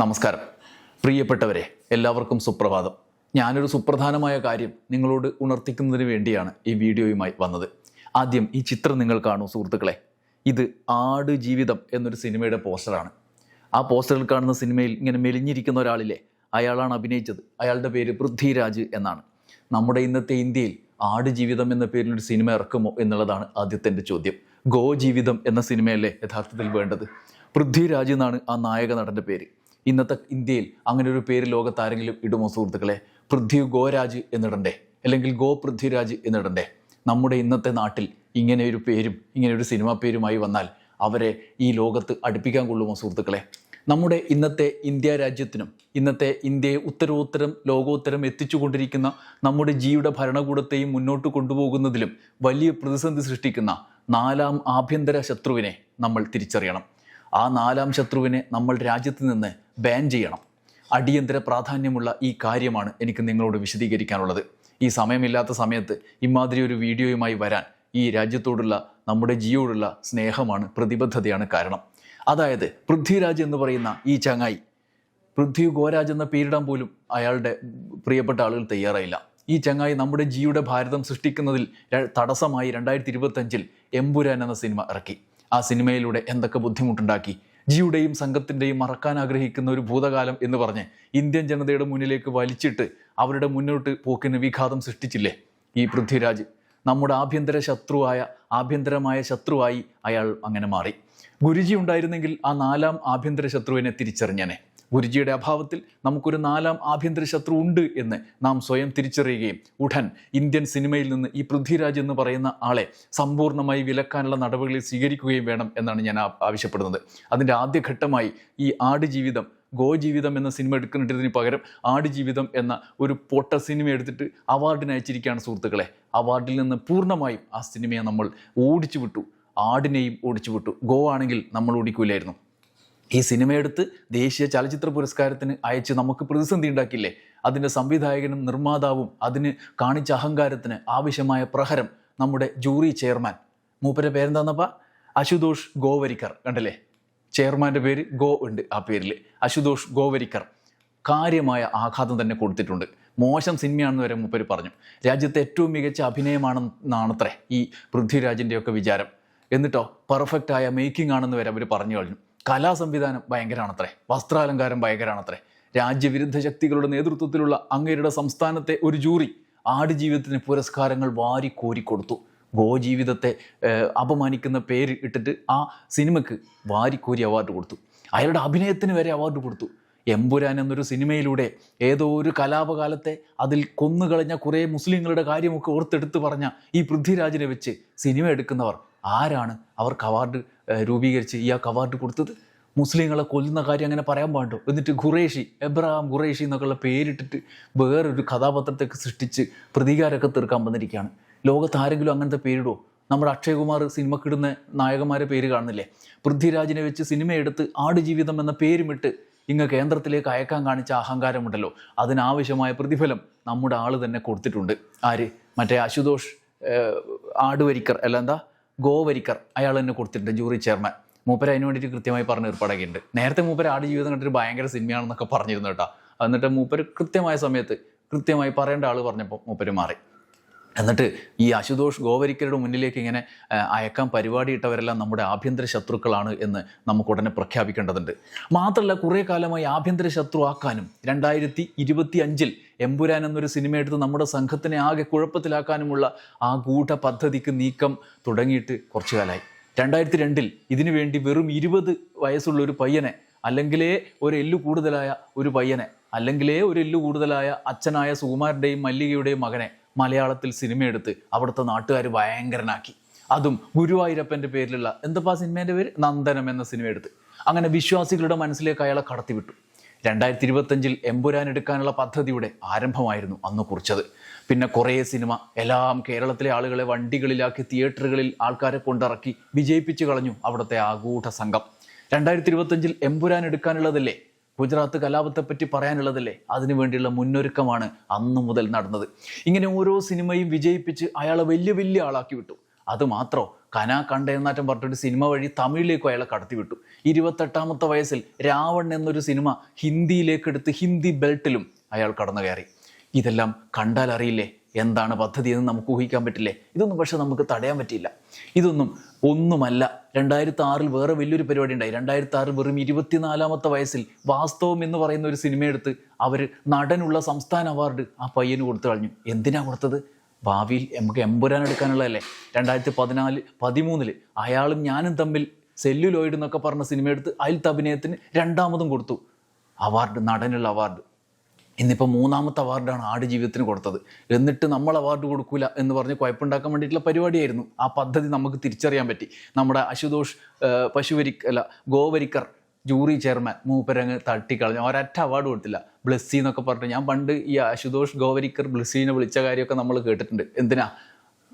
നമസ്കാരം. പ്രിയപ്പെട്ടവരെ എല്ലാവർക്കും സുപ്രഭാതം. ഞാനൊരു സുപ്രധാനമായ കാര്യം നിങ്ങളോട് ഉണർത്തിക്കുന്നതിന് വേണ്ടിയാണ് ഈ വീഡിയോയുമായി വന്നത്. ആദ്യം ഈ ചിത്രം നിങ്ങൾ കാണൂ സുഹൃത്തുക്കളെ. ഇത് ആട് ജീവിതം എന്നൊരു സിനിമയുടെ പോസ്റ്ററാണ്. ആ പോസ്റ്ററിൽ കാണുന്ന സിനിമയിൽ ഇങ്ങനെ മെലിഞ്ഞിരിക്കുന്ന ഒരാളില്ലേ അയാളാണ് അഭിനയിച്ചത്. അയാളുടെ പേര് പൃഥ്വിരാജ് എന്നാണ്. നമ്മുടെ ഇന്നത്തെ ഇന്ത്യയിൽ ആട് ജീവിതം എന്ന പേരിൽ ഒരു സിനിമ ഇറക്കുമോ എന്നുള്ളതാണ് ആദ്യത്തെ എന്റെ ചോദ്യം. ഗോ ജീവിതം എന്ന സിനിമയല്ലേ യഥാർത്ഥത്തിൽ വേണ്ടത്? പൃഥ്വിരാജ് എന്നാണ് ആ നായക നടന്റെ പേര്. ഇന്നത്തെ ഇന്ത്യയിൽ അങ്ങനെ ഒരു പേര് ലോകത്ത് ആരെങ്കിലും ഇടുമോ സുഹൃത്തുക്കളെ? പൃഥ്വി ഗോരാജ് എന്നിടണ്ടേ? അല്ലെങ്കിൽ ഗോ പൃഥ്വിരാജ് എന്നിടണ്ടേ? നമ്മുടെ ഇന്നത്തെ നാട്ടിൽ ഇങ്ങനെ ഒരു പേരും ഇങ്ങനെ ഒരു സിനിമാ പേരുമായി വന്നാൽ അവരെ ഈ ലോകത്ത് അടുപ്പിക്കാൻ കൊള്ളുമോ സുഹൃത്തുക്കളെ? നമ്മുടെ ഇന്നത്തെ ഇന്ത്യ രാജ്യത്തിനും ഇന്നത്തെ ഇന്ത്യയെ ഉത്തരോത്തരം ലോകോത്തരം എത്തിച്ചുകൊണ്ടിരിക്കുന്ന നമ്മുടെ ജിയുടെ ഭരണകൂടത്തെയും മുന്നോട്ട് കൊണ്ടുപോകുന്നതിലും വലിയ പ്രതിസന്ധി സൃഷ്ടിക്കുന്ന നാലാം ആഭ്യന്തര ശത്രുവിനെ നമ്മൾ തിരിച്ചറിയണം. ആ നാലാം ശത്രുവിനെ നമ്മൾ രാജ്യത്ത് നിന്ന് ബാൻ ചെയ്യണം. അടിയന്തര പ്രാധാന്യമുള്ള ഈ കാര്യമാണ് എനിക്ക് നിങ്ങളോട് വിശദീകരിക്കാനുള്ളത്. ഈ സമയമില്ലാത്ത സമയത്ത് ഇമാതിരി ഒരു വീഡിയോയുമായി വരാൻ ഈ രാജ്യത്തോടുള്ള നമ്മുടെ ജിയോടുള്ള സ്നേഹമാണ് പ്രതിബദ്ധതയാണ് കാരണം. അതായത് പൃഥ്വിരാജ് എന്ന് പറയുന്ന ഈ ചങ്ങായി പൃഥ്വി ഗോരാജ് എന്ന പേരിടാൻ പോലും അയാളുടെ പ്രിയപ്പെട്ട ആളുകൾ തയ്യാറായില്ല. ഈ ചങ്ങായി നമ്മുടെ ജിയുടെ ഭാരതം സൃഷ്ടിക്കുന്നതിൽ തടസ്സമായി രണ്ടായിരത്തി ഇരുപത്തഞ്ചിൽ എമ്പുരാൻ എന്ന സിനിമ ഇറക്കി. ആ സിനിമയിലൂടെ എന്തൊക്കെ ബുദ്ധിമുട്ടുണ്ടാക്കി? ജിയുടെയും സംഘത്തിന്റെയും മറക്കാൻ ആഗ്രഹിക്കുന്ന ഒരു ഭൂതകാലം എന്ന് പറഞ്ഞ് ഇന്ത്യൻ ജനതയുടെ മുന്നിലേക്ക് വലിച്ചിട്ട് അവരുടെ മുന്നോട്ട് പോക്കിന് വിഘാതം സൃഷ്ടിച്ചില്ലേ ഈ പൃഥ്വിരാജ്. നമ്മുടെ ആഭ്യന്തര ശത്രുവായ ആഭ്യന്തരമായ ശത്രുവായി അയാൾ അങ്ങനെ മാറി. ഗുരുജി ഉണ്ടായിരുന്നെങ്കിൽ ആ നാലാം ആഭ്യന്തര ശത്രുവിനെ തിരിച്ചറിഞ്ഞനെ. ഗുരുജിയുടെ അഭാവത്തിൽ നമുക്കൊരു നാലാം ആഭ്യന്തര ശത്രു ഉണ്ട് എന്ന് നാം സ്വയം തിരിച്ചറിയുകയും ഉടൻ ഇന്ത്യൻ സിനിമയിൽ നിന്ന് ഈ പൃഥ്വിരാജ് എന്ന് പറയുന്ന ആളെ സമ്പൂർണമായി വിലക്കാനുള്ള നടപടികൾ സ്വീകരിക്കുകയും വേണം എന്നാണ് ഞാൻ ആവശ്യപ്പെടുന്നത്. അതിന്റെ ആദ്യഘട്ടമായി ഈ ആടുജീവിതം ഗോ ജീവിതം എന്ന സിനിമ എടുക്കുന്നതിന് പകരം ആടുജീവിതം എന്ന ഒരു പൊട്ട സിനിമ എടുത്തിട്ട് അവാർഡിന് അയച്ചിരിക്കുകയാണ് സുഹൃത്തുക്കളെ. അവാർഡിൽ നിന്ന് പൂർണമായും ആ സിനിമയെ നമ്മൾ ഓടിച്ചു വിട്ടു ആടിനെയും ഓടിച്ചു വിട്ടു ഗോ ആണെങ്കിൽ നമ്മൾ ഓടിക്കൂലായിരുന്നു. ഈ സിനിമയെടുത്ത് ദേശീയ ചലച്ചിത്ര പുരസ്കാരത്തിന് അയച്ച് നമുക്ക് പ്രതിസന്ധി ഉണ്ടാക്കില്ലേ അതിന്റെ സംവിധായകനും നിർമ്മാതാവും അതിന് കാണിച്ച അഹങ്കാരത്തിന് ആവശ്യമായ പ്രഹരം നമ്മുടെ ജൂറി ചെയർമാൻ. മൂപ്പരെ പേരെന്താന്നപ്പ? അശുതോഷ് ഗോവരിക്കർ. കണ്ടല്ലേ? ചെയർമാന്റെ പേര് ഗോ ഉണ്ട് ആ പേരിൽ. അശുതോഷ് ഗോവരിക്കർ. കാര്യമായ ആഘാതം തന്നെ കൊടുത്തിട്ടുണ്ട്. മോശം സിനിമയാണെന്ന് വരെ മൂപ്പര് പറഞ്ഞു. രാജ്യത്തെ ഏറ്റവും മികച്ച അഭിനയമാണെന്നാണത്രേ ഈ പൃഥ്വിരാജിന്റെയൊക്കെ വിചാരം. എന്നിട്ടോ പെർഫെക്റ്റായ മേക്കിംഗ് ആണെന്ന് വരെ അവർ പറഞ്ഞു കഴിഞ്ഞു. കലാ സംവിധാനം ഭയങ്കരമാണത്രേ വസ്ത്രാലങ്കാരം ഭയങ്കരമാണത്രേ രാജ്യവിരുദ്ധ ശക്തികളുടെ നേതൃത്വത്തിലുള്ള അങ്ങേരുടെ സംസ്ഥാനത്തെ ഒരു ജൂറി ആടുജീവിതത്തിന് പുരസ്കാരങ്ങൾ വാരി കോരിക്കൊടുത്തു ഗോജീവിതത്തെ ജീവിതത്തെ അപമാനിക്കുന്ന പേര് ഇട്ടിട്ട് ആ സിനിമയ്ക്ക് വാരിക്കോരി അവാർഡ് കൊടുത്തു. അയാളുടെ അഭിനയത്തിന് വരെ അവാർഡ് കൊടുത്തു. എമ്പുരാൻ എന്നൊരു സിനിമയിലൂടെ ഏതോ ഒരു കലാപകാലത്തെ അതിൽ കൊന്നുകളഞ്ഞ കുറേ മുസ്ലിങ്ങളുടെ കാര്യമൊക്കെ ഓർത്തെടുത്ത് പറഞ്ഞ ഈ പൃഥ്വിരാജിനെ വെച്ച് സിനിമ എടുക്കുന്നവർ ആരാണ്? അവർക്ക് അവാർഡ് രൂപീകരിച്ച് ഇയാൾക്ക് അവാർഡ് കൊടുത്തത്? മുസ്ലിങ്ങളെ കൊല്ലുന്ന കാര്യം അങ്ങനെ പറയാൻ പാടുണ്ടോ? എന്നിട്ട് ഖുറേഷി എബ്രഹാം ഖുറേഷി എന്നൊക്കെയുള്ള പേരിട്ടിട്ട് വേറൊരു കഥാപാത്രത്തെയൊക്കെ സൃഷ്ടിച്ച് പ്രതികാരമൊക്കെ തീർക്കാൻ വന്നിരിക്കുകയാണ്. ലോകത്ത് ആരെങ്കിലും അങ്ങനത്തെ പേരിടുമോ നമ്മുടെ അക്ഷയകുമാർ സിനിമക്കിടുന്ന നായകന്മാരെ പേര് കാണുന്നില്ലേ? പൃഥ്വിരാജിനെ വെച്ച് സിനിമ എടുത്ത് ആടുജീവിതം എന്ന പേരുമിട്ട് ഇങ്ങ് കേന്ദ്രത്തിലേക്ക് അയക്കാൻ കാണിച്ച അഹങ്കാരമുണ്ടല്ലോ. അതിനാവശ്യമായ പ്രതിഫലം നമ്മുടെ ആൾ തന്നെ കൊടുത്തിട്ടുണ്ട്. ആര്? മറ്റേ അശുതോഷ് ആടുവരിക്കർ. അല്ല എന്താ? ഗോവരിക്കർ അയാൾ തന്നെ കൊടുത്തിട്ടുണ്ട് ജൂറി ചെയർമാൻ. മൂപ്പര് അതിന് വേണ്ടിയിട്ട് കൃത്യമായി പറഞ്ഞ ഏർപ്പാടൊക്കെ ഉണ്ട് നേരത്തെ മൂപ്പര് ആട് ജീവിതം കണ്ടിട്ട് ഭയങ്കര സിനിമയാണെന്നൊക്കെ പറഞ്ഞിരുന്നു കേട്ടോ. എന്നിട്ട് മൂപ്പര് കൃത്യമായ സമയത്ത് കൃത്യമായി പറയേണ്ട ആൾ പറഞ്ഞപ്പോൾ മൂപ്പര് മാറി. എന്നിട്ട് ഈ അശുതോഷ് ഗോവരിക്കരുടെ മുന്നിലേക്ക് ഇങ്ങനെ അയക്കാൻ പരിപാടിയിട്ടവരെല്ലാം നമ്മുടെ ആഭ്യന്തര ശത്രുക്കളാണ് എന്ന് നമുക്ക് ഉടനെ പ്രഖ്യാപിക്കേണ്ടതുണ്ട്. മാത്രമല്ല കുറേ കാലമായി ആഭ്യന്തര ശത്രു ആക്കാനും രണ്ടായിരത്തി ഇരുപത്തി അഞ്ചിൽ എമ്പുരാൻ എന്നൊരു സിനിമ എടുത്ത് നമ്മുടെ സംഘത്തിനെ ആകെ കുഴപ്പത്തിലാക്കാനുമുള്ള ആ ഗൂഢ പദ്ധതിക്ക് നീക്കം തുടങ്ങിയിട്ട് കുറച്ചു കാലമായി. രണ്ടായിരത്തി രണ്ടിൽ ഇതിനു വേണ്ടി വെറും ഇരുപത് വയസ്സുള്ള ഒരു പയ്യനെ അല്ലെങ്കിലേ ഒരു എല്ലു കൂടുതലായ ഒരു പയ്യനെ അല്ലെങ്കിലേ ഒരു എല്ലു കൂടുതലായ അച്ഛനായ സുകുമാരന്റെയും മല്ലികയുടെയും മകനെ മലയാളത്തിൽ സിനിമയെടുത്ത് അവിടുത്തെ നാട്ടുകാർ ഭയങ്കരനാക്കി. അതും ഗുരുവായൂരപ്പന്റെ പേരിലുള്ള എന്തപ്പാ സിനിമേന്റെ പേര്? നന്ദനം എന്ന സിനിമ എടുത്ത്. അങ്ങനെ വിശ്വാസികളുടെ മനസ്സിലേക്ക് അയാളെ കടത്തിവിട്ടു. രണ്ടായിരത്തി ഇരുപത്തഞ്ചിൽ എമ്പുരാൻ എടുക്കാനുള്ള പദ്ധതിയുടെ ആരംഭമായിരുന്നു അന്ന് കുറിച്ചത്. പിന്നെ കുറേ സിനിമ എല്ലാം കേരളത്തിലെ ആളുകളെ വണ്ടികളിലാക്കി തിയേറ്ററുകളിൽ ആൾക്കാരെ കൊണ്ടിറക്കി വിജയിപ്പിച്ചു കളഞ്ഞു അവിടുത്തെ ആഗൂഢ സംഘം. രണ്ടായിരത്തി ഇരുപത്തഞ്ചിൽ എമ്പുരാൻ എടുക്കാനുള്ളതല്ലേ? ഗുജറാത്ത് കലാപത്തെപ്പറ്റി പറയാനുള്ളതല്ലേ? അതിനു വേണ്ടിയുള്ള മുന്നൊരുക്കമാണ് അന്നു മുതൽ നടന്നത്. ഇങ്ങനെ ഓരോ സിനിമയും വിജയിപ്പിച്ച് അയാളെ വലിയ വലിയ ആളാക്കി വിട്ടു. അത് മാത്രോ കനാ കണ്ടെന്നാറ്റം പറഞ്ഞിട്ട് സിനിമ വഴി തമിഴിലേക്കും അയാളെ കടത്തിവിട്ടു ഇരുപത്തെട്ടാമത്തെ വയസ്സിൽ രാവൺ എന്നൊരു സിനിമ ഹിന്ദിയിലേക്ക് എടുത്ത് ഹിന്ദി ബെൽറ്റിലും അയാൾ കടന്നു കയറി ഇതെല്ലാം കണ്ടാൽ അറിയില്ലേ എന്താണ് പദ്ധതി എന്ന് നമുക്ക് ഊഹിക്കാൻ പറ്റില്ലേ? ഇതൊന്നും പക്ഷെ നമുക്ക് തടയാൻ പറ്റിയില്ല. ഇതൊന്നും ഒന്നുമല്ല. രണ്ടായിരത്തി ആറിൽ വേറെ വലിയൊരു പരിപാടി ഉണ്ടായി. രണ്ടായിരത്തി ആറിൽ വെറും ഇരുപത്തിനാലാമത്തെ വയസ്സിൽ വാസ്തവം എന്ന് പറയുന്ന ഒരു സിനിമ എടുത്ത് അവർ നടനുള്ള സംസ്ഥാന അവാർഡ് ആ പയ്യന് കൊടുത്തു കളഞ്ഞു. എന്തിനാ കൊടുത്തത്? ഭാവിയിൽ നമുക്ക് എമ്പുരാൻ എടുക്കാനുള്ളതല്ലേ? രണ്ടായിരത്തി പതിനാല് പതിമൂന്നിൽ അയാളും ഞാനും തമ്മിൽ സെല്ലുലോയിഡ് എന്നൊക്കെ പറഞ്ഞ സിനിമ എടുത്ത് അതിലത്തെ അഭിനയത്തിന് രണ്ടാമതും കൊടുത്തു. അവാർഡ് നടനുള്ള അവാർഡ്. ഇന്നിപ്പോൾ മൂന്നാമത്തെ അവാർഡാണ് ആട് ജീവിതത്തിന് കൊടുത്തത്. എന്നിട്ട് നമ്മൾ അവാർഡ് കൊടുക്കില്ല എന്ന് പറഞ്ഞ് കുഴപ്പമുണ്ടാക്കാൻ വേണ്ടിയിട്ടുള്ള പരിപാടിയായിരുന്നു. ആ പദ്ധതി നമുക്ക് തിരിച്ചറിയാൻ പറ്റി. നമ്മുടെ അശുതോഷ് പശുവരിക്ക പശുവരി അല്ല ഗോവരിക്കർ ജൂറി ചെയർമാൻ മൂപ്പരങ്ങ് തട്ടിക്കളഞ്ഞു. ഒരൊറ്റ അവാർഡ് കൊടുത്തില്ല. ബ്ലസ്സി എന്നൊക്കെ പറഞ്ഞിട്ട്. ഞാൻ പണ്ട് ഈ അശുതോഷ് ഗോവരിക്കർ ബ്ലസ്സിനെ വിളിച്ച കാര്യമൊക്കെ നമ്മൾ കേട്ടിട്ടുണ്ട്. എന്തിനാ?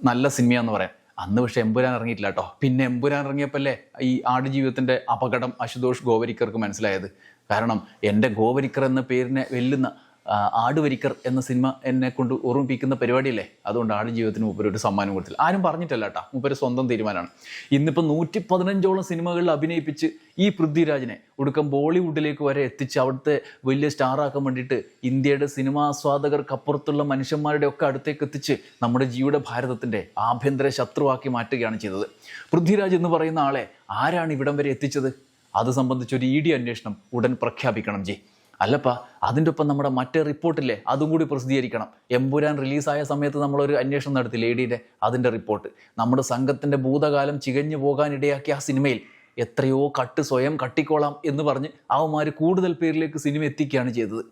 നല്ല സിനിമയാന്ന് പറയാം. അന്ന് പക്ഷെ എമ്പുരാൻ ഇറങ്ങിയിട്ടില്ല കേട്ടോ. പിന്നെ എമ്പുരാൻ ഇറങ്ങിയപ്പോഴല്ലേ ഈ ആടുജീവിതത്തിന്റെ അപകടം അശുതോഷ് ഗോവരിക്കർക്ക് മനസ്സിലായത്. കാരണം എന്റെ ഗോവരിക്കർ എന്ന പേരിനെ വെല്ലുന്ന ആടുവരിക്കർ എന്ന സിനിമ എന്നെ കൊണ്ട് ഓർമ്മിപ്പിക്കുന്ന പരിപാടിയല്ലേ? അതുകൊണ്ട് ആട് ജീവിതത്തിന് മൂപ്പര് ഒരു സമ്മാനം കൊടുത്തില്ല. ആരും പറഞ്ഞിട്ടല്ല കേട്ടോ. മൂപ്പര് സ്വന്തം തീരുമാനമാണ്. ഇന്നിപ്പോൾ നൂറ്റി പതിനഞ്ചോളം സിനിമകളിൽ അഭിനയിപ്പിച്ച് ഈ പൃഥ്വിരാജിനെ ഒടുക്കം ബോളിവുഡിലേക്ക് വരെ എത്തിച്ച് അവിടുത്തെ വലിയ സ്റ്റാറാക്കാൻ വേണ്ടിയിട്ട് ഇന്ത്യയുടെ സിനിമാസ്വാദകർക്കപ്പുറത്തുള്ള മനുഷ്യന്മാരുടെ ഒക്കെ അടുത്തേക്ക് എത്തിച്ച് നമ്മുടെ ജീവിത ഭാരതത്തിന്റെ ആഭ്യന്തര ശത്രുവാക്കി മാറ്റുകയാണ് ചെയ്തത്. പൃഥ്വിരാജ് എന്ന് പറയുന്ന ആളെ ആരാണ് ഇവിടം വരെ എത്തിച്ചത്? അത് സംബന്ധിച്ചൊരു ഇ ഡി അന്വേഷണം ഉടൻ പ്രഖ്യാപിക്കണം ജി. അല്ലപ്പാ അതിന്റെ ഒപ്പം നമ്മുടെ മറ്റേ റിപ്പോർട്ടില്ലേ അതും കൂടി പ്രസിദ്ധീകരിക്കണം. എമ്പുരാൻ റിലീസായ സമയത്ത് നമ്മളൊരു അന്വേഷണം നടത്തി ലേഡിയുടെ ഡിയുടെ അതിന്റെ റിപ്പോർട്ട്. നമ്മുടെ സംഘത്തിന്റെ ഭൂതകാലം ചികഞ്ഞു പോകാനിടയാക്കിയ ആ സിനിമയിൽ എത്രയോ കട്ട് സ്വയം കട്ടിക്കോളാം എന്ന് പറഞ്ഞ് അവന്മാർ കൂടുതൽ പേരിലേക്ക് സിനിമ എത്തിക്കുകയാണ് ചെയ്തത്.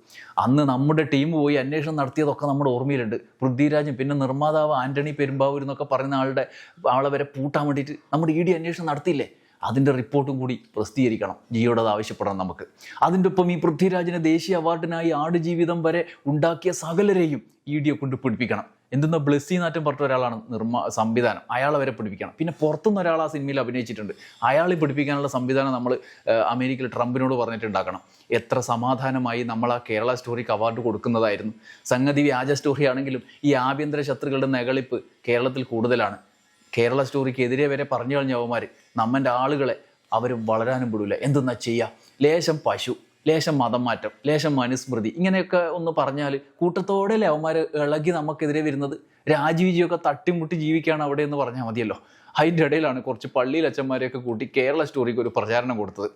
അന്ന് നമ്മുടെ ടീം പോയി അന്വേഷണം നടത്തിയതൊക്കെ നമ്മുടെ ഓർമ്മയിലുണ്ട്. പൃഥ്വിരാജും പിന്നെ നിർമ്മാതാവ് ആന്റണി പെരുമ്പാവൂർ എന്നൊക്കെ പറയുന്ന ആളുടെ ആളെ വരെ പൂട്ടാൻ വേണ്ടിയിട്ട് നമ്മുടെ ഇ ഡി അന്വേഷണം നടത്തിയില്ലേ? അതിന്റെ റിപ്പോർട്ടും കൂടി പ്രസിദ്ധീകരിക്കണം. ജിയോടത് ആവശ്യപ്പെടണം നമുക്ക്. അതിന്റെ ഒപ്പം ഈ പൃഥ്വിരാജിനെ ദേശീയ അവാർഡിനായി ആടുജീവിതം വരെ ഉണ്ടാക്കിയ സകലരെയും ഇ ഡിയെ കൊണ്ട് പിടിപ്പിക്കണം. എന്തെന്ന ബ്ലെസ്സി നാറ്റം പറഞ്ഞ ഒരാളാണ് നിർമ്മാ സംവിധാനം. അയാളെ വരെ പിടിപ്പിക്കണം. പിന്നെ പുറത്തുനിന്ന് ഒരാൾ ആ സിനിമയിൽ അഭിനയിച്ചിട്ടുണ്ട്. അയാളെ പിടിപ്പിക്കാനുള്ള സംവിധാനം നമ്മൾ അമേരിക്കയിൽ ട്രംപിനോട് പറഞ്ഞിട്ടുണ്ടാക്കണം എത്ര സമാധാനമായി നമ്മൾ ആ കേരള സ്റ്റോറിക്ക് അവാർഡ് കൊടുക്കുന്നതായിരുന്നു. സംഗതി വ്യാജ സ്റ്റോറി ആണെങ്കിലും ഈ ആഭ്യന്തര ശത്രുക്കളുടെ നെകളിപ്പ് കേരളത്തിൽ കൂടുതലാണ്. കേരള സ്റ്റോറിക്ക് എതിരെ വരെ പറഞ്ഞു കളഞ്ഞ അവന്മാർ നമ്മന്റെ ആളുകളെ അവർ വളരാനും വിടില്ല എന്തെന്നാ ചെയ്യുക ലേശം പശു ലേശം മതം മാറ്റം ലേശം മനുസ്മൃതി ഇങ്ങനെയൊക്കെ ഒന്ന് പറഞ്ഞാൽ കൂട്ടത്തോടെ അവന്മാർ ഇളകി നമുക്കെതിരെ വരുന്നത്? രാജീവിജിയൊക്കെ തട്ടിമുട്ടി ജീവിക്കുകയാണ് അവിടെ എന്ന് പറഞ്ഞാൽ മതിയല്ലോ. അതിന്റെ ഇടയിലാണ് കുറച്ച് പള്ളിയിൽ അച്ഛന്മാരെയൊക്കെ കൂട്ടി കേരള സ്റ്റോറിക്ക് ഒരു പ്രചാരണം കൊടുത്തത്.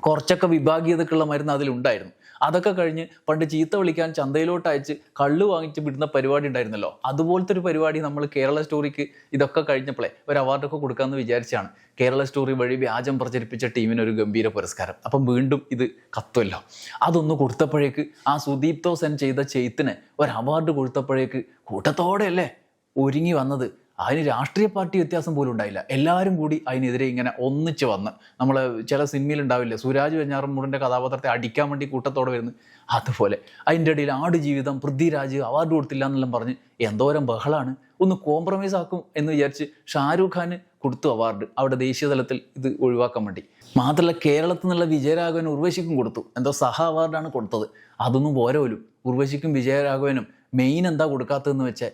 കുറച്ചൊക്കെ വിഭാഗീയതക്കുള്ള മരുന്ന് അതിലുണ്ടായിരുന്നു. അതൊക്കെ കഴിഞ്ഞ് പണ്ട് ചീത്ത വിളിക്കാൻ ചന്തയിലോട്ട് അയച്ച് കള്ള് വാങ്ങിച്ച് വിടുന്ന പരിപാടി ഉണ്ടായിരുന്നല്ലോ. അതുപോലത്തെ ഒരു പരിപാടി നമ്മൾ കേരള സ്റ്റോറിക്ക് ഇതൊക്കെ കഴിഞ്ഞപ്പോഴേ ഒരു അവാർഡൊക്കെ കൊടുക്കാമെന്ന് വിചാരിച്ചാണ് കേരള സ്റ്റോറി വഴി വ്യാജം പ്രചരിപ്പിച്ച ടീമിന് ഒരു ഗംഭീര പുരസ്കാരം. അപ്പം വീണ്ടും ഇത് കത്തുമല്ലോ അതൊന്ന് കൊടുത്തപ്പോഴേക്ക് ആ സുദീപ് സെൻ ചെയ്ത ചെയ്ത്തിന് ഒരു അവാർഡ് കൊടുത്തപ്പോഴേക്ക് കൂട്ടത്തോടെയല്ലേ ഒരുങ്ങി വന്നത്. അതിന് രാഷ്ട്രീയ പാർട്ടി വ്യത്യാസം പോലും ഉണ്ടായില്ല. എല്ലാവരും കൂടി അതിനെതിരെ ഇങ്ങനെ ഒന്നിച്ച് വന്ന് നമ്മൾ ചില സിനിമയിൽ ഉണ്ടാവില്ലേ സുരാജ് വെഞ്ഞാറമ്മൂടിന്റെ കഥാപാത്രത്തെ അടിക്കാൻ വേണ്ടി കൂട്ടത്തോടെ വരുന്നു. അതുപോലെ അതിന്റെ ഇടയിൽ ആട് ജീവിതം പൃഥ്വിരാജ് അവാർഡ് കൊടുത്തില്ല എന്നെല്ലാം പറഞ്ഞ് എന്തോരം ബഹളാണ്. ഒന്ന് കോംപ്രമൈസ് ആക്കും എന്ന് വിചാരിച്ച് ഷാരൂഖ് ഖാന് കൊടുത്തു അവാർഡ് അവിടെ ദേശീയ തലത്തിൽ ഇത് ഒഴിവാക്കാൻ വേണ്ടി. മാത്രമല്ല കേരളത്തിൽ നിന്നുള്ള വിജയരാഘവൻ ഉർവശിക്കും കൊടുത്തു. എന്തോ സഹ അവാർഡാണ് കൊടുത്തത്. അതൊന്നും പോരോലും ഉർവശിക്കും വിജയരാഘവനും മെയിൻ എന്താ കൊടുക്കാത്തതെന്ന് വെച്ച്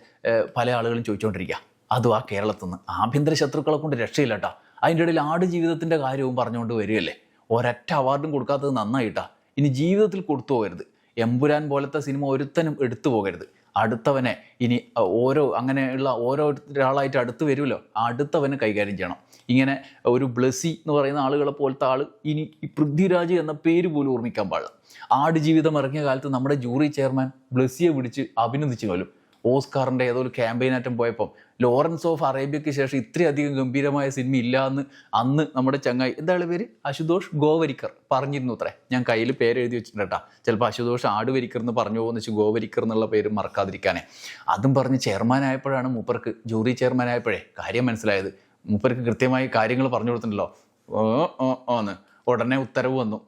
പല ആളുകളും ചോദിച്ചുകൊണ്ടിരിക്കുക. അതും ആ കേരളത്തിൽ നിന്ന് ആഭ്യന്തര ശത്രുക്കളെ കൊണ്ട് രക്ഷയില്ല കേട്ടോ അതിന്റെ ഇടയിൽ ആട് ജീവിതത്തിന്റെ കാര്യവും പറഞ്ഞുകൊണ്ട് വരികയല്ലേ? ഒരൊറ്റ അവാർഡും കൊടുക്കാത്തത് നന്നായിട്ടാ. ഇനി ജീവിതത്തിൽ കൊടുത്തു പോകരുത്. എമ്പുരാൻ പോലത്തെ സിനിമ ഒരുത്തനും എടുത്തു പോകരുത്. അടുത്തവനെ ഇനി ഓരോ അങ്ങനെയുള്ള ഓരോ ഒരാളായിട്ട് അടുത്ത് വരുമല്ലോ? അടുത്തവനെ കൈകാര്യം ചെയ്യണം. ഇങ്ങനെ ഒരു ബ്ലസ്സി എന്ന് പറയുന്ന ആളുകളെ പോലത്തെ ആൾ ഇനി ഈ പൃഥ്വിരാജ് എന്ന പേര് പോലും ഓർമ്മിക്കാൻ പാടില്ല. ആട് ജീവിതം ഇറങ്ങിയ കാലത്ത് നമ്മുടെ ജൂറി ചെയർമാൻ ബ്ലസ്സിയെ പിടിച്ച് അഭിനന്ദിച്ചു പോലും ഓസ്കാറിന്റെ ഏതോ ഒരു ക്യാമ്പയിനാറ്റം പോയപ്പം ലോറൻസ് ഓഫ് അറേബ്യയ്ക്ക് ശേഷം ഇത്രയധികം ഗംഭീരമായ സിനിമ ഇല്ല എന്ന് അന്ന് നമ്മുടെ ചങ്ങായി എന്താണ് പേര്? അശുതോഷ് ഗോവരിക്കർ പറഞ്ഞിരുന്നു അത്രേ. ഞാൻ കയ്യിൽ പേര് എഴുതി വെച്ചിട്ടുണ്ട് കേട്ടോ. ചിലപ്പോൾ അശുതോഷ് ആടുവരിക്കർ എന്ന് പറഞ്ഞു പോകുന്ന വെച്ച് ഗോവരിക്കർ എന്നുള്ള പേര് മറക്കാതിരിക്കാനേ. അതും പറഞ്ഞ് ചെയർമാൻ ആയപ്പോഴാണ് മൂപ്പർക്ക് ജൂറി ചെയർമാൻ ആയപ്പോഴേ കാര്യം മനസ്സിലായത്. മൂപ്പർക്ക് കൃത്യമായി കാര്യങ്ങൾ പറഞ്ഞു കൊടുത്തിട്ടുണ്ടല്ലോ. ഓ ഓ ഓന്ന് ഉടനെ ഉത്തരവ് വന്നു.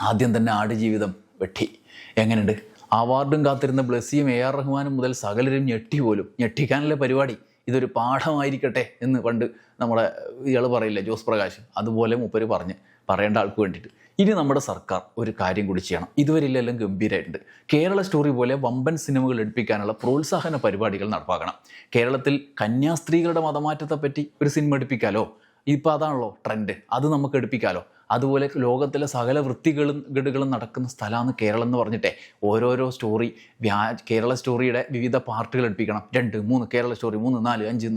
ആദ്യം തന്നെ ആടുജീവിതം വെട്ടി. എങ്ങനെയുണ്ട്? അവാർഡും കാത്തിരുന്ന ബ്ലസ്സിയും എ ആർ റഹ്മാനും മുതൽ സകലരും ഞെട്ടി പോലും. ഞെട്ടിക്കാനുള്ള പരിപാടി. ഇതൊരു പാഠമായിരിക്കട്ടെ എന്ന് പണ്ട് നമ്മുടെ ഇയാൾ പറയില്ല ജോസ് പ്രകാശ്. അതുപോലെ മുപ്പര് പറഞ്ഞ് പറയേണ്ട ആൾക്ക് വേണ്ടിയിട്ട്. ഇനി നമ്മുടെ സർക്കാർ ഒരു കാര്യം കൂടി ചെയ്യണം. ഇതുവരെ ഇല്ലെല്ലാം ഗംഭീരമായിട്ടുണ്ട് കേരള സ്റ്റോറി പോലെ വമ്പൻ സിനിമകൾ എടുപ്പിക്കാനുള്ള പ്രോത്സാഹന പരിപാടികൾ നടപ്പാക്കണം. കേരളത്തിൽ കന്യാസ്ത്രീകളുടെ മതമാറ്റത്തെപ്പറ്റി ഒരു സിനിമ എടുപ്പിക്കാലോ? ഇപ്പോൾ അതാണല്ലോ ട്രെൻഡ് അത് നമുക്ക് എടുപ്പിക്കാമല്ലോ അതുപോലെ ലോകത്തിലെ സകല വൃത്തികളും ഗഡുകളും നടക്കുന്ന സ്ഥലമാണ് കേരളം എന്ന് പറഞ്ഞിട്ടേ ഓരോരോ സ്റ്റോറി വ്യാ കേരള സ്റ്റോറിയുടെ വിവിധ പാർട്ടുകൾ എടുപ്പിക്കണം. രണ്ട് മൂന്ന് കേരള സ്റ്റോറി മൂന്ന് നാല് അഞ്ച്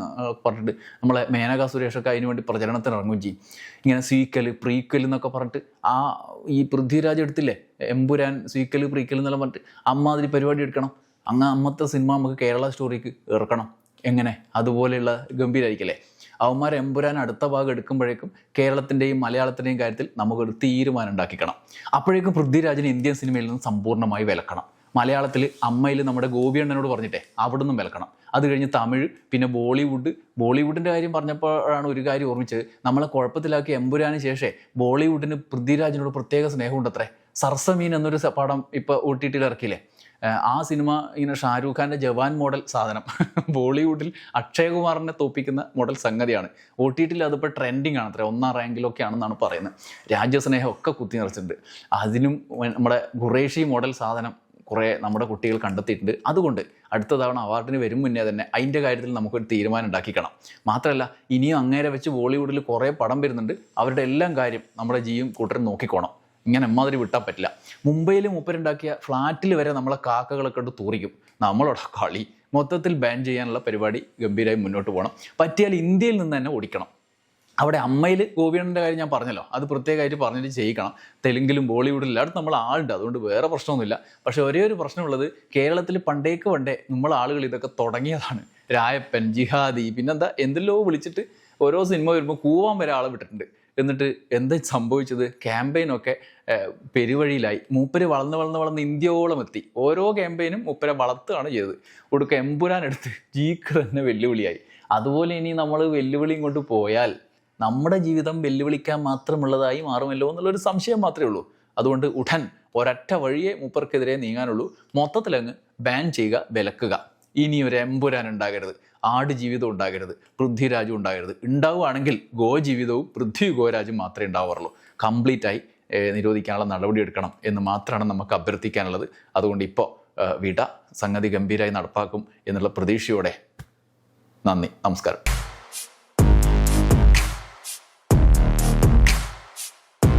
പറഞ്ഞിട്ട് നമ്മളെ മേനക സുരേഷൊക്കെ അതിന് വേണ്ടി പ്രചരണത്തിന് ഇറങ്ങുകയും ചെയ്യും. ഇങ്ങനെ സീക്കൽ പ്രീക്കൽ എന്നൊക്കെ പറഞ്ഞിട്ട് ആ ഈ പൃഥ്വിരാജ് എടുത്തില്ലേ? എമ്പുരാൻ സീക്കൽ പ്രീക്കൽ എന്നെല്ലാം പറഞ്ഞിട്ട് അമ്മാതിരി പരിപാടി എടുക്കണം. അങ്ങ് അമ്മത്തെ സിനിമ നമുക്ക് കേരള സ്റ്റോറിക്ക് ഇറക്കണം. എങ്ങനെ? അതുപോലെയുള്ള ഗംഭീരമായിരിക്കല്ലേ അവന്മാർ എമ്പുരാൻ അടുത്ത ഭാഗം എടുക്കുമ്പോഴേക്കും കേരളത്തിന്റെയും മലയാളത്തിന്റെയും കാര്യത്തിൽ നമുക്കൊരു തീരുമാനം ഉണ്ടാക്കിക്കണം. അപ്പോഴേക്കും പൃഥ്വിരാജിന് ഇന്ത്യൻ സിനിമയിൽ നിന്ന് സമ്പൂർണമായി വിലക്കണം. മലയാളത്തിൽ അമ്മയിൽ നമ്മുടെ ഗോപിയണ്ണനോട് പറഞ്ഞിട്ടേ അവിടെ നിന്നും വിലക്കണം. അത് കഴിഞ്ഞ് തമിഴ് പിന്നെ ബോളിവുഡ്. ബോളിവുഡിന്റെ കാര്യം പറഞ്ഞപ്പോഴാണ് ഒരു കാര്യം ഓർമ്മിച്ചത്. നമ്മളെ കുഴപ്പത്തിലാക്കി എമ്പുരാന് ശേഷമേ ബോളിവുഡിന് പൃഥ്വിരാജിനോട് പ്രത്യേക സ്നേഹമുണ്ടത്രേ. സർസമീൻ എന്നൊരു പടം ഇപ്പോൾ ഒ ടി ടിയിൽ ഇറക്കിയില്ലേ? ആ സിനിമ ഇങ്ങനെ ഷാരൂഖ് ഖാന്റെ ജവാൻ മോഡൽ സാധനം. ബോളിവുഡിൽ അക്ഷയകുമാറിനെ തോപ്പിക്കുന്ന മോഡൽ സംഗതിയാണ്. ഒ ടി ടിയിൽ അതിപ്പോൾ ട്രെൻഡിങ് ആണ് അത്ര ഒന്നാം റാങ്കിലൊക്കെ ആണെന്നാണ് പറയുന്നത്. രാജ്യസ്നേഹം ഒക്കെ കുത്തി നിറച്ചിട്ടുണ്ട്. അതിനും നമ്മുടെ ഖുറേഷി മോഡൽ സാധനം കുറേ നമ്മുടെ കുട്ടികൾ കണ്ടെത്തിയിട്ടുണ്ട്. അതുകൊണ്ട് അടുത്ത തവണ അവാർഡിന് വരും മുന്നേ തന്നെ അതിന്റെ കാര്യത്തിൽ നമുക്കൊരു തീരുമാനം ഉണ്ടാക്കിക്കണം. മാത്രമല്ല ഇനിയും അങ്ങേരെ വെച്ച് ബോളിവുഡിൽ കുറേ പടം വരുന്നുണ്ട്. അവരുടെ എല്ലാം കാര്യം നമ്മുടെ ജിയും കൂട്ടരും നോക്കിക്കോണം. ഇങ്ങനെ അമ്മാതിരി വിട്ടാൽ പറ്റില്ല. മുംബൈയിൽ മൂപ്പരുണ്ടാക്കിയ ഫ്ലാറ്റിൽ വരെ നമ്മളെ കാക്കകളൊക്കെ കണ്ട് തൂറിക്കും. നമ്മളോട് കളി. മൊത്തത്തിൽ ബാൻ ചെയ്യാനുള്ള പരിപാടി ഗംഭീരമായി മുന്നോട്ട് പോകണം പറ്റിയാൽ ഇന്ത്യയിൽ നിന്ന് തന്നെ ഓടിക്കണം. അവിടെ അമ്മയിൽ ഗോപിയണ്ണന്റെ കാര്യം ഞാൻ പറഞ്ഞല്ലോ. അത് പ്രത്യേകമായിട്ട് പറഞ്ഞിട്ട് ചെയ്യിക്കണം. തെലുങ്കിലും ബോളിവുഡിലും എല്ലായിടത്തും നമ്മൾ ആളുണ്ട്. അതുകൊണ്ട് വേറെ പ്രശ്നമൊന്നുമില്ല. പക്ഷേ ഒരേ ഒരു പ്രശ്നമുള്ളത് കേരളത്തിൽ പണ്ടേക്ക് പണ്ടേ നമ്മൾ ആളുകൾ ഇതൊക്കെ തുടങ്ങിയതാണ്. രായപ്പൻ ജിഹാദി പിന്നെന്താ? എന്തെല്ലോ വിളിച്ചിട്ട് ഓരോ സിനിമ വരുമ്പോൾ കൂവാൻ വരെ ആളെ വിട്ടിട്ടുണ്ട്. എന്നിട്ട് എന്താ സംഭവിച്ചത്? ക്യാമ്പയിനൊക്കെ പെരുവഴിയിലായി. മൂപ്പര് വളർന്ന് വളർന്ന് വളർന്ന് ഇന്ത്യയോളം എത്തി. ഓരോ ക്യാമ്പയിനും മൂപ്പരെ വളർത്തുകയാണ് ചെയ്തത്. ഒടുക്ക എമ്പുരാൻ എടുത്ത് ജീക്ക് തന്നെ വെല്ലുവിളിയായി. അതുപോലെ ഇനി നമ്മൾ വെല്ലുവിളിയും കൊണ്ട് പോയാൽ നമ്മുടെ ജീവിതം വെല്ലുവിളിക്കാൻ മാത്രമുള്ളതായി മാറുമല്ലോ എന്നുള്ളൊരു സംശയം മാത്രമേ ഉള്ളൂ. അതുകൊണ്ട് ഉടൻ ഒരൊറ്റ വഴിയെ മൂപ്പർക്കെതിരെ നീങ്ങാനുള്ളൂ. മൊത്തത്തിലങ്ങ് ബാൻ ചെയ്യുക വിലക്കുക. ഇനി ഒരു എമ്പുരാൻ ഉണ്ടാകരുത്. ആട് ജീവിതം ഉണ്ടാകരുത്. പൃഥ്വിരാജും ഉണ്ടാകരുത്. ഉണ്ടാവുകയാണെങ്കിൽ ഗോ ജീവിതവും പൃഥ്വി ഗോരാജും മാത്രമേ ഉണ്ടാവാറുള്ളൂ. കംപ്ലീറ്റ് ആയി നിരോധിക്കാനുള്ള നടപടി എടുക്കണം എന്ന് മാത്രമാണ് നമുക്ക് അഭ്യർത്ഥിക്കാനുള്ളത്. അതുകൊണ്ട് ഇപ്പോൾ വിട. സംഗതി ഗംഭീരമായി നടപ്പാക്കും എന്നുള്ള പ്രതീക്ഷയോടെ നന്ദി. നമസ്കാരം.